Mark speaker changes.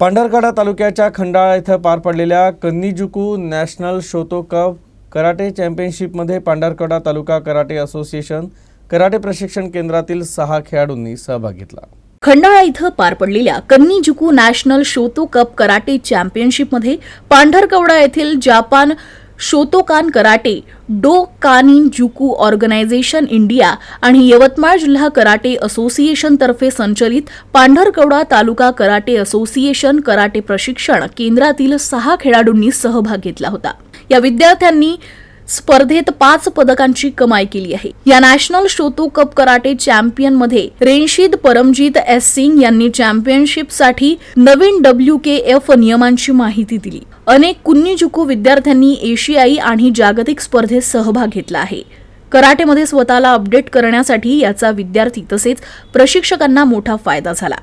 Speaker 1: पांढरकडा तालुक्याच्या खंडाळा इथं पार पडलेल्या कन्नीजुकू नॅशनल शोतो कप कराटे चॅम्पियनशिपमध्ये Pandharkada taluka karate association karate प्रशिक्षण केंद्रातील सहा खेळाडूंनी सहभाग घेतला.
Speaker 2: खंडाळा इथं पार पडलेल्या कन्नीजुकू नॅशनल शोतो कप कराटे चॅम्पियनशिपमध्ये पांढरकवडा येथील Japan Shotokan karate do Kanin Juku organisation India आणि यवतमाळ जिल्हा कराटे असोसिएशनतर्फे संचलित Pandharkawada taluka karate association karate प्रशिक्षण केंद्रातील सहा खेळाडूंनी सहभाग घेतला होता. या विद्यार्थ्यांनी स्पर्धेत पाच पदकांची कमाई केली आहे. या नॅशनल शोतो कप कराटे चॅम्पियनमध्ये रेनशीद परमजीत एस सिंग यांनी चॅम्पियनशिपसाठी नवीन डब्ल्यू के एफ नियमांची माहिती दिली. अनेक कुन्नीजुकू विद्यार्थ्यांनी एशियाई आणि जागतिक स्पर्धेत सहभाग घेतला आहे. कराटेमध्ये स्वतःला अपडेट करण्यासाठी याचा विद्यार्थी तसेच प्रशिक्षकांना मोठा फायदा झाला.